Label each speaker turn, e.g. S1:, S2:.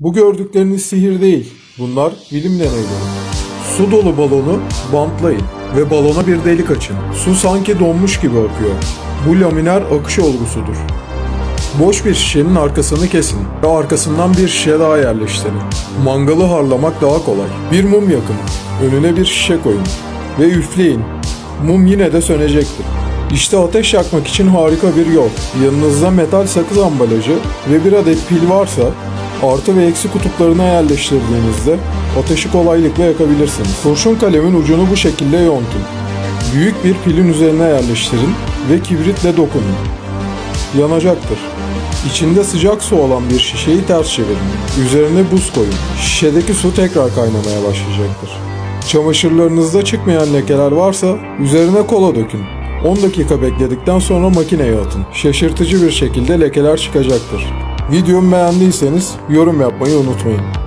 S1: Bu gördükleriniz sihir değil. Bunlar bilim deneyleri. Su dolu balonu bantlayın ve balona bir delik açın. Su sanki donmuş gibi akıyor. Bu laminer akış olgusudur. Boş bir şişenin arkasını kesin ve arkasından bir şişe daha yerleştirin. Mangalı harlamak daha kolay. Bir mum yakın, önüne bir şişe koyun ve üfleyin. Mum yine de sönecektir. İşte ateş yakmak için harika bir yol. Yanınızda metal sakız ambalajı ve bir adet pil varsa artı ve eksi kutuplarına yerleştirdiğinizde ateşi kolaylıkla yakabilirsiniz. Kurşun kalemin ucunu bu şekilde yontun. Büyük bir pilin üzerine yerleştirin ve kibritle dokunun yanacaktır. İçinde sıcak su olan bir şişeyi ters çevirin. Üzerine buz koyun. Şişedeki su tekrar kaynamaya başlayacaktır. Çamaşırlarınızda çıkmayan lekeler varsa üzerine kola dökün. 10 dakika bekledikten sonra makineye atın. Şaşırtıcı bir şekilde lekeler çıkacaktır. Videomu beğendiyseniz yorum yapmayı unutmayın.